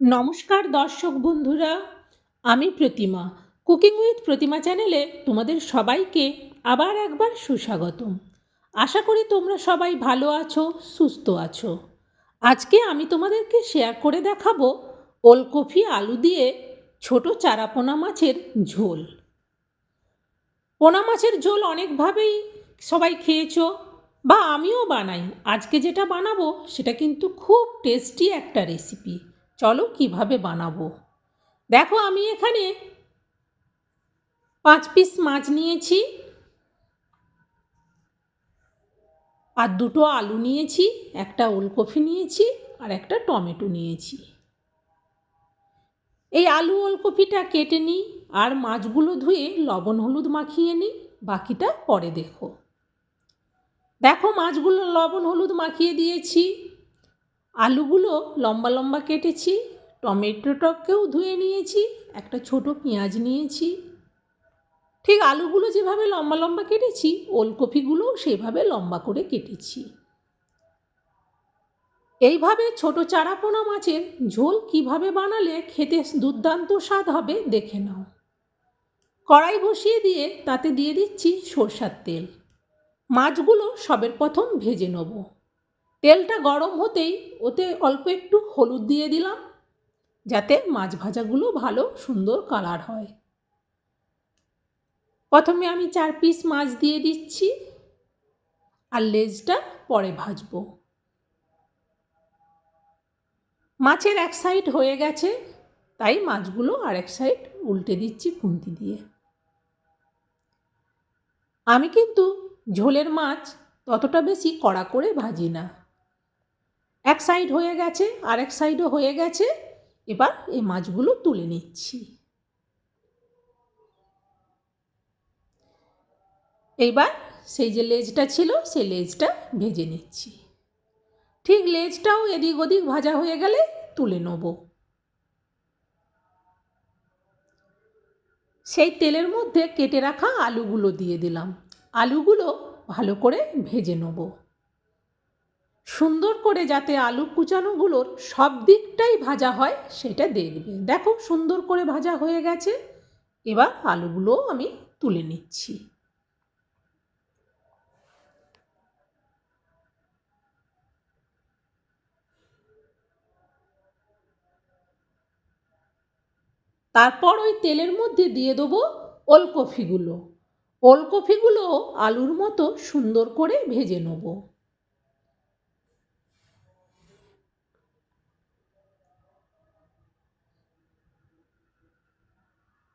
নমস্কার দর্শক বন্ধুরা, আমি প্রতিমা। কুকিং উইথ প্রতিমা চ্যানেলে তোমাদের সবাইকে আবার একবার সুস্বাগতম। আশা করি তোমরা সবাই ভালো আছো, সুস্থ আছো। আজকে আমি তোমাদেরকে শেয়ার করে দেখাবো ওলকপি আলু দিয়ে ছোট চারা পোনা মাছের ঝোল। পোনা মাছের ঝোল অনেকভাবেই সবাই খেয়েছো বা আমিও বানাই। আজকে যেটা বানাবো সেটা কিন্তু খুব টেস্টি একটা রেসিপি চলো কীভাবে বানাবো? দেখো আমি এখানে পাঁচ পিস মাছ নিয়েছি। আর দুটো আলু নিয়েছি, একটা ওলকপি নিয়েছি আর একটা টমেটো নিয়েছি। এই আলু ওলকপিটা কেটে নিই আর মাছগুলো ধুয়ে লবণ হলুদ মাখিয়ে নিই, বাকিটা পরে দেখো। দেখো মাছগুলো লবণ হলুদ মাখিয়ে দিয়েছি। আলুগুলো লম্বা লম্বা কেটেছি টমেটোটাকেও ধুয়ে নিয়েছি, একটা ছোট পেঁয়াজ নিয়েছি। ঠিক আলুগুলো যেভাবে লম্বা লম্বা কেটেছি, ওলকপিগুলোও সেভাবে লম্বা করে কেটেছি। এইভাবে ছোট চারাপোনা মাছের ঝোল কীভাবে বানালে খেতে দুর্দান্ত স্বাদ হবে দেখে নাও। কড়াই বসিয়ে দিয়ে তাতে দিয়ে দিচ্ছি সরষার তেল। মাছগুলো সবের প্রথম ভেজে নেব। তেলটা গরম হতেই ওতে অল্প একটু হলুদ দিয়ে দিলাম, যাতে মাছ ভাজাগুলো ভালো, সুন্দর কালার হয়। প্রথমে আমি চার পিস মাছ দিয়ে দিচ্ছি আর লেজটা পরে ভাজবো। মাছের এক সাইড হয়ে গেছে, তাই মাছগুলো আর এক সাইড উল্টে দিচ্ছি খুন্তি দিয়ে। আমি কিন্তু ঝোলের মাছ ততটা বেশি কড়া করে ভাজি না। এক সাইড হয়ে গেছে আর এক সাইডও হয়ে গেছে। এবার এই মাছগুলো তুলে নিচ্ছি। এইবার সেই যে লেজটা ছিল, সেই লেজটা ভেজে নিচ্ছি। ঠিক লেজটাও এদিক ওদিক ভাজা হয়ে গেলে তুলে নেব। সেই তেলের মধ্যে কেটে রাখা আলুগুলো দিয়ে দিলাম। আলুগুলো ভালো করে ভেজে নেব। সুন্দর করে যাতে আলু কুচানোগুলোর সব দিকটাই ভাজা হয়, সেটা দেখবে। দেখো, সুন্দর করে ভাজা হয়ে গেছে। এবার আলুগুলো আমি তুলে নিচ্ছি। তারপর ওই তেলের মধ্যে দিয়ে দেবো ওলকপিগুলো। ওলকপিগুলো আলুর মতো সুন্দর করে ভেজে নেব।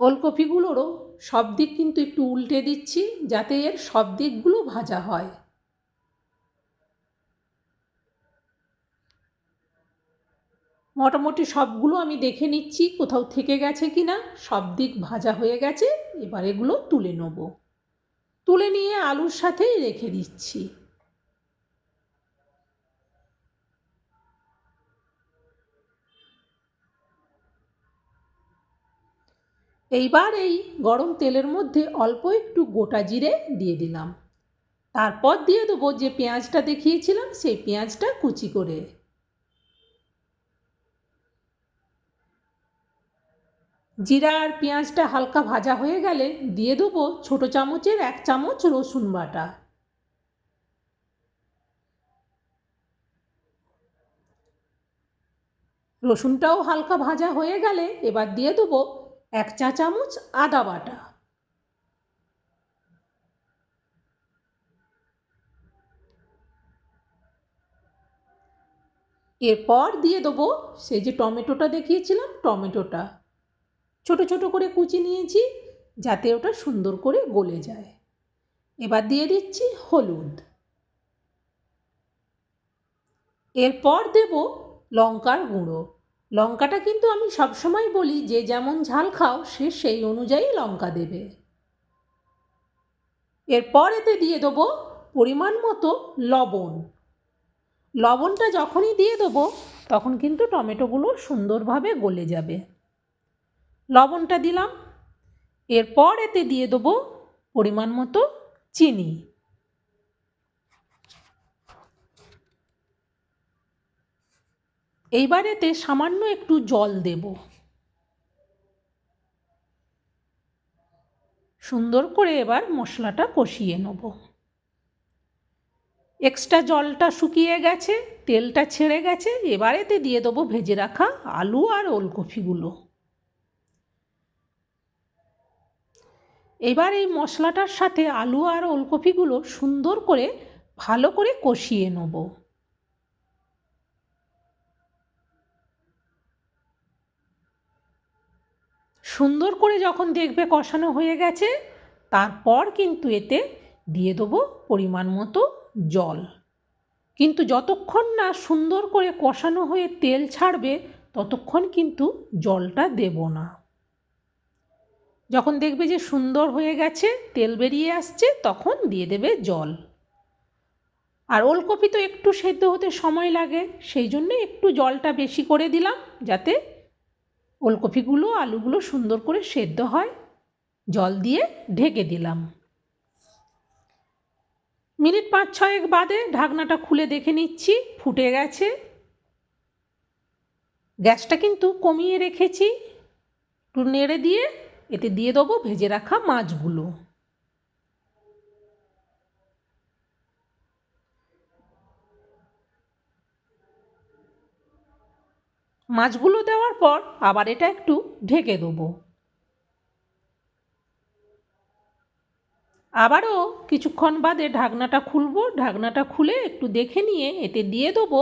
ওলকপিগুলোরও সব দিক কিন্তু একটু উল্টে দিচ্ছি যাতে এর সব দিকগুলো ভাজা হয়। মোটামুটি সবগুলো আমি দেখে নিচ্ছি কোথাও থেকে গেছে কি না সব দিক ভাজা হয়ে গেছে, এবার এগুলো তুলে নেব। তুলে নিয়ে আলুর সাথেই রেখে দিচ্ছি। এইবার এই গরম তেলের মধ্যে অল্প একটু গোটা জিরে দিয়ে দিলাম। তারপর দিয়ে দেবো যে পেঁয়াজটা দেখিয়েছিলাম, সেই পেঁয়াজটা কুচি করে। জিরা আর পেঁয়াজটা হালকা ভাজা হয়ে গেলে দিয়ে দেবো ছোটো চামচের এক চামচ রসুন বাটা। রসুনটাও হালকা ভাজা হয়ে গেলে এবার দিয়ে দেবো এক চা চামচ আদা বাটা। এরপর দিয়ে দেবো সেই যে টমেটোটা দেখিয়েছিলাম, টমেটোটা। ছোট ছোট করে কুচি নিয়েছি যাতে ওটা সুন্দর করে গলে যায়। এবার দিয়ে দিচ্ছি হলুদ। এরপর দেব লঙ্কার গুঁড়ো। লঙ্কাটা কিন্তু আমি সবসময় বলি, যে যেমন ঝাল খাও, সে সেই অনুযায়ী লঙ্কা দেবে। এরপর এতে দিয়ে দেবো পরিমাণ মতো লবণ। লবণটা যখনই দিয়ে দেবো, তখন কিন্তু টমেটোগুলো সুন্দরভাবে গলে যাবে। লবণটা দিলাম। এরপর এতে দিয়ে দেবো পরিমাণ মতো চিনি। এইবার এতে সামান্য একটু জল দেব। সুন্দর করে এবার মশলাটা কষিয়ে নেব। এক্সট্রা জলটা শুকিয়ে গেছে, তেলটা ছেড়ে গেছে, এবার এতে দিয়ে দেবো ভেজে রাখা আলু আর ওলকপিগুলো। এবার এই মশলাটার সাথে আলু আর ওলকপিগুলো সুন্দর করে ভালো করে কষিয়ে নেব। সুন্দর করে যখন দেখবে কষানো হয়ে গেছে, তারপর কিন্তু এতে দিয়ে দেবো পরিমাণ মতো জল। কিন্তু যতক্ষণ না সুন্দর করে কষানো হয়ে তেল ছাড়বে, ততক্ষণ কিন্তু জলটা দেব না। যখন দেখবে যে সুন্দর হয়ে গেছে, তেল বেরিয়ে আসছে, তখন দিয়ে দেবে জল। আর ওলকপি তো একটু সেদ্ধ হতে সময় লাগে, সেই জন্য একটু জলটা বেশি করে দিলাম, যাতে ওলকপিগুলো, আলুগুলো সুন্দর করে সেদ্ধ হয়। জল দিয়ে ঢেকে দিলাম। মিনিট পাঁচ ছয়েক বাদে ঢাকনাটা খুলে দেখে নিচ্ছি, ফুটে গেছে। গ্যাসটা কিন্তু কমিয়ে রেখেছি। একটু নেড়ে দিয়ে এতে দিয়ে দেবো ভেজে রাখা মাছগুলো। মাছগুলো দেওয়ার পর আবার এটা একটু ঢেকে দেবো। আবারও কিছুক্ষণ বাদে ঢাকনাটা খুলবো। ঢাকনাটা খুলে একটু দেখে নিয়ে এতে দিয়ে দেবো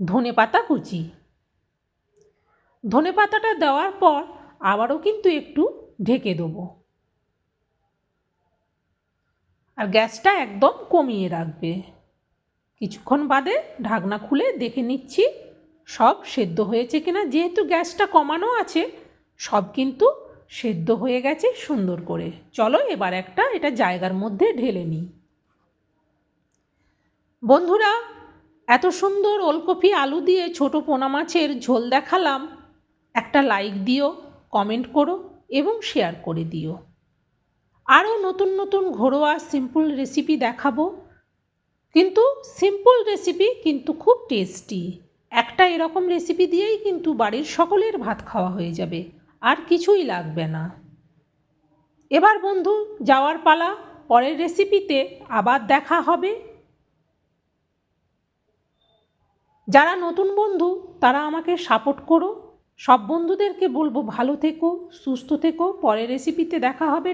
ধনে পাতা কুচি। ধনে পাতাটা দেওয়ার পর আবারও কিন্তু একটু ঢেকে দেবো। আর গ্যাসটা একদম কমিয়ে রাখবে। কিছুক্ষণ বাদে ঢাকনা খুলে দেখে নিচ্ছি। সব সেদ্ধ হয়েছে কিনা, যেহেতু গ্যাসটা কমানো আছে, সব কিন্তু সেদ্ধ হয়ে গেছে সুন্দর করে। চলো এবার একটা, এটা জায়গার মধ্যে ঢেলে নিই। বন্ধুরা, এত সুন্দর ওলকপি আলু দিয়ে ছোট পোনা মাছের ঝোল দেখালাম। একটা লাইক দিও কমেন্ট করো এবং শেয়ার করে দিও। আরও নতুন নতুন ঘরোয়া সিম্পল রেসিপি দেখাবো। কিন্তু সিম্পল রেসিপি কিন্তু খুব টেস্টি একটা এরকম রেসিপি দিয়েই কিন্তু বাড়ির সকলের ভাত খাওয়া হয়ে যাবে, আর কিছুই লাগবে না। এবার বন্ধু, যাওয়ার পালা, পরের রেসিপিতে আবার দেখা হবে। যারা নতুন বন্ধু, তারা আমাকে সাপোর্ট করো। সব বন্ধুদেরকে বলব ভালো থেকো, সুস্থ থেকো, পরের রেসিপিতে দেখা হবে।